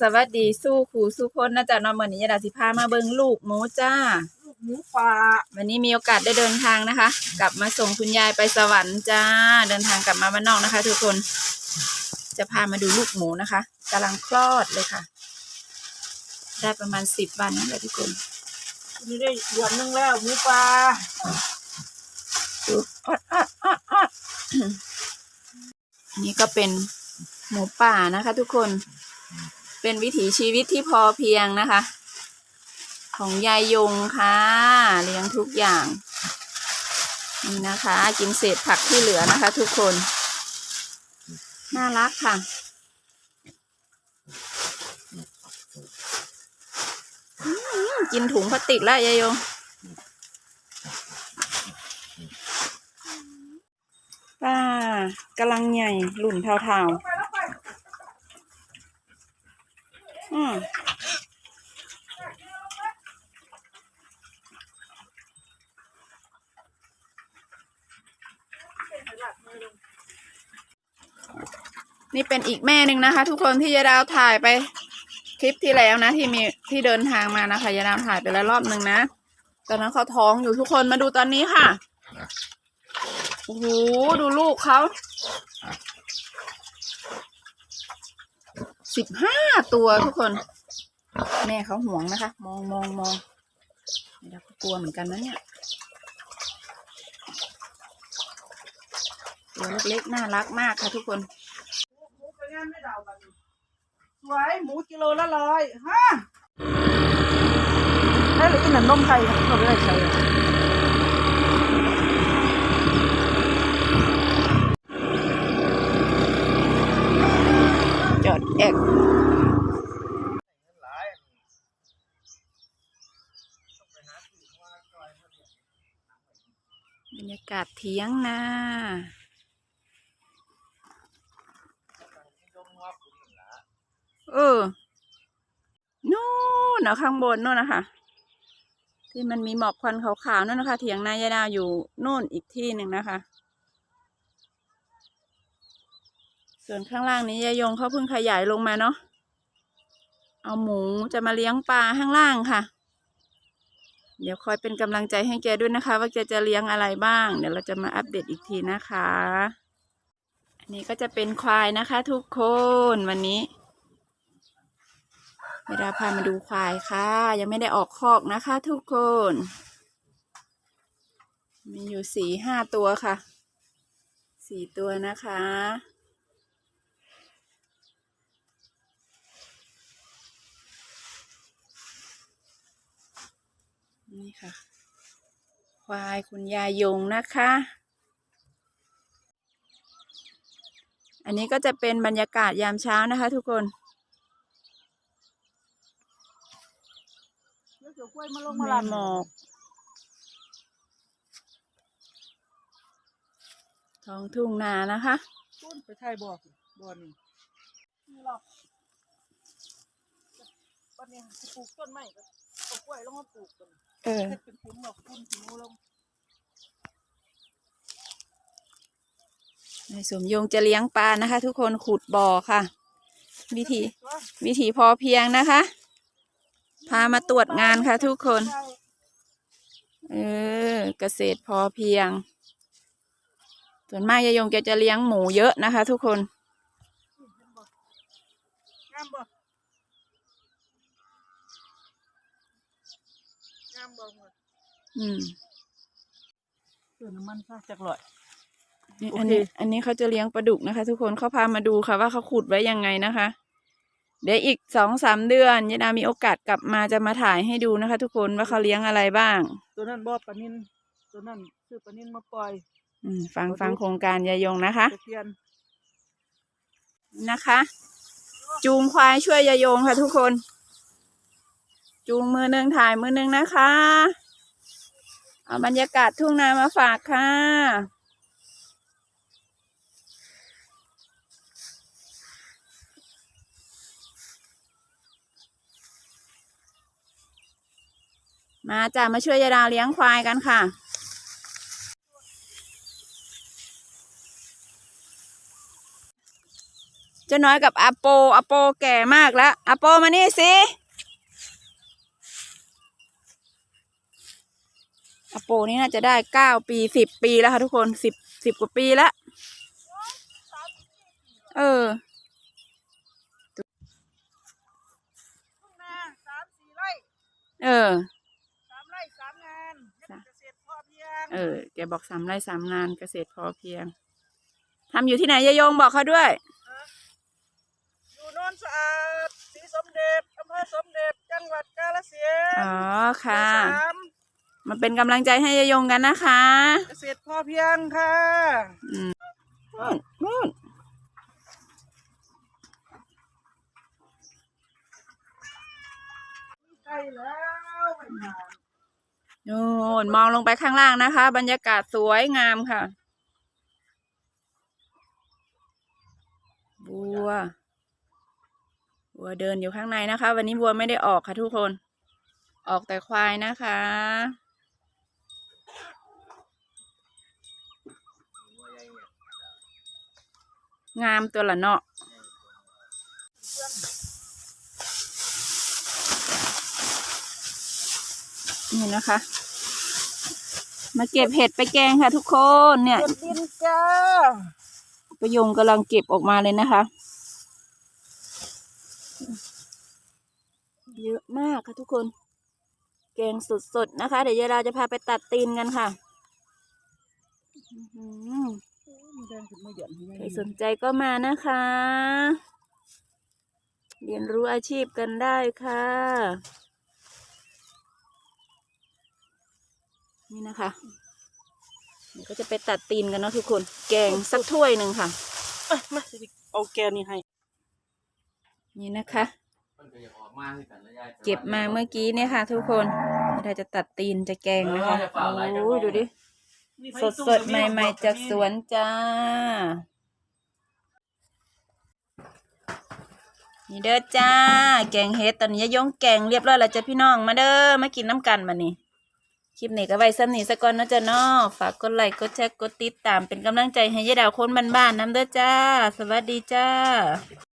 สวัสดีสู้ขู่สู้คนนะจ๊ะเน้องวันนี้ยายดาสิพามาเบิ่งลูกหมูจ้า ลูกหมูป่าวันนี้มีโอกาสได้เดินทางนะคะ กลับมาส่งคุณยายไปสวรรค์จ้า เดินทางกลับมาบ้านนอกนะคะ ทุกคน จะพามาดูลูกหมูนะคะกำลังคลอดเลยค่ะ ได้ประมาณสิบวันนั่นแหละทุกคนนี่ได้เดือนหนึงแล้วหมูป่าดูอ๊อดอ๊อดอ๊อดอ๊อดอันนี้ก็เป็นหมูป่านะคะ ทุกคน เป็นวิถีชีวิตที่พอเพียงนะคะ ของยายยงค่ะเลี้ยงทุกอย่าง นี่นะคะ กินเศษผักที่เหลือนะคะ ทุกคน น่ารักค่ะกินถุงพลาสติกแล้วยายยงป้ากำลังใหญ่หลุ่นเทาไปแล้วไปๆ อืมนี่เป็นอีกแม่หนึ่งนะคะ ทุกคนที่ยายดาวถ่ายไป คลิปที่แล้วนะ ที่มีที่เดินทางมานะคะยายดาวถ่ายไปแล้วรอบหนึ่งนะตอนนั้นเขาท้องอยู่ทุกคนมาดูตอนนี้ค่ะโอ้โหดูลูกเขา สิบห้าตัวทุกคน แม่เขาห่วงนะคะ มองมองมองเดี๋ยวก็กลัวเหมือนกันนะเนี่ย ตัวเล็กๆน่ารักมากค่ะทุกคนหมูกระเงี้ยไม่ดาวบันสวยหมูกิโลละร้อยฮะได้หรืออีหนันนมไข่เขาไม่ได้ใช้อะ จอดแอก บรรยากาศเทียงนาเออนู่นนะข้างบนนู่นนะคะ ที่มันมีหมอกควันขาวๆนู่นนะคะ เถียงนายาดาวอยู่นู่นอีกที่หนึ่งนะคะ ส่วนข้างล่างนี้ยายยงเขาเพิ่งขยายลงมาเนาะเอาหมูจะมาเลี้ยงปลาข้างล่างค่ะ เดี๋ยวคอยเป็นกำลังใจให้แกด้วยนะคะ ว่าแกจะเลี้ยงอะไรบ้าง เดี๋ยวเราจะมาอัปเดตอีกทีนะคะ อันนี้ก็จะเป็นควายนะคะทุกคนวันนี้เวลาพามาดูควายค่ะ ยังไม่ได้ออกคอกนะคะ ทุกคน มีอยู่สี่ห้าตัวค่ะสี่ตัวนะคะ นี่ค่ะ ควายคุณยายยงนะคะ อันนี้ก็จะเป็นบรรยากาศยามเช้านะคะ ทุกคนเดี๋ยวเสือกล้วยมาลงมีมาลานหมอกท้องทุ่งนานะคะต้นไปไทยบ่อสิบ่อนี่นี่หรอกบ้านนี้สิปลูกต้นไม้ก็ เอากล้วยลงมาปลูกกันเออเฮ็ดเป็นคุ้มหรอกคุ้มสิโนลงนายสมยงจะเลี้ยงปลานะคะ ทุกคนขุดบ่อค่ะ วิธีตัววิถีพอเพียงนะคะ พามาตรวจงานค่ะ ทุกคน เออ เกษตรพอเพียง ส่วนมากยายยงแกจะเลี้ยงหมูเยอะนะคะ ทุกคนงามบ่งามบ่หมด อืมเติมน้ำมันซะจักหน่อยนี่โออันเคนี้อันนี้เขาจะเลี้ยงปลาดุกนะคะ ทุกคนเขาพามาดูค่ะว่าเขาขุดไว้ยังไงนะคะ เดี๋ยวอีกสองสามเดือนยายนามีโอกาสกลับมาจะมาถ่ายให้ดูนะคะ ทุกคนว่าเขาเลี้ยงอะไรบ้าง ตัวนั้นบ่ปลานินตัวนั้นซื้อปลานินมาปล่อย อืมฟังฟังโครงการยายยงนะคะ ตะเพียนนะคะ จูงควายช่วยยายงค่ะทุกคน จูงมือหนึ่งถ่ายมือหนึ่งนะคะ เอาบรรยากาศทุ่งนามาฝากค่ะ มาจ้ะมาช่วยยายดาวเลี้ยงควายกันค่ะเจ้าน้อยกับอาโปอาโปแก่มากแล้วอาโปมานี่สิอา โปนี่น่าจะได้เก้าปีสิบปีแล้วค่ะทุกคนสิบสิบกว่าปีแล้วเออทุ่งนาสามสี่ไร่เออสามไร่สามงานเฮ็ดเกษตรพอเพียงเออ แกบอกสามไร่สามงานเกษตรพอเพียง ทำอยู่ที่ไหนยายยงบอกเขาด้วย อยู่โนนสะอาดศรีสมเด็จอำเภอสมเด็จ จังหวัดกาฬสินธุ์อ๋อ ค่ะสา มมาเป็นกำลังใจให้ยายยงกันนะคะเกษตรพอเพียงค่ะนู่นนู่นใกล้แล้วไม่นานนู่นมองลงไปข้างล่างนะคะ บรรยากาศสวยงามค่ะ บัว บัวเดินอยู่ข้างในนะคะ วันนี้บัวไม่ได้ออกค่ะทุกคน ออกแต่ควายนะคะ งามตัวละเนาะนี่นะคะ มาเก็บเห็ดไปแกงค่ะทุกคนเนี่ยเก็บดินจ้าประยงกำลังเก็บออกมาเลยนะคะเยอะมากค่ะทุกคน แกงสดๆนะคะ เดี๋ยวยายดาจะพาไปตัดตีนกันค่ะ ให้ใครสนใจก็มานะคะ เรียนรู้อาชีพกันได้ค่ะ นี่นะคะเดี๋ยวก็จะไปตัดตีนกันเนาะทุกคน แกงสักถ้วยหนึ่งค่ะเอ้ยมาสิเอาแกวนี่ให้ นี่นะคะมันก็อยากออกมาคือกันนะยายเก็บมาเมื่อกี้เนี่ยค่ะ ทุกคนเราจะตัดตีนจะแกงนะคะโอ้ยดูดิ สดสดๆใหม่ ๆ จากสวนจ้า นี่เด้อจ้า แกงเฮ็ดตอนนี้ยายงแกงเรียบร้อยแล้วจ้ะพี่น้องมาเด้อมากินน้ำกันมานี่คลิปนี้ก็ไว้ซ้ำนี้ซะก่อนเนาะจ้ะเนาะฝากกดไลค์กดแชร์กดติดตามเป็นกำลังใจให้ยายดาวคนบ้านๆน้ำเด้อจ้า สวัสดีจ้า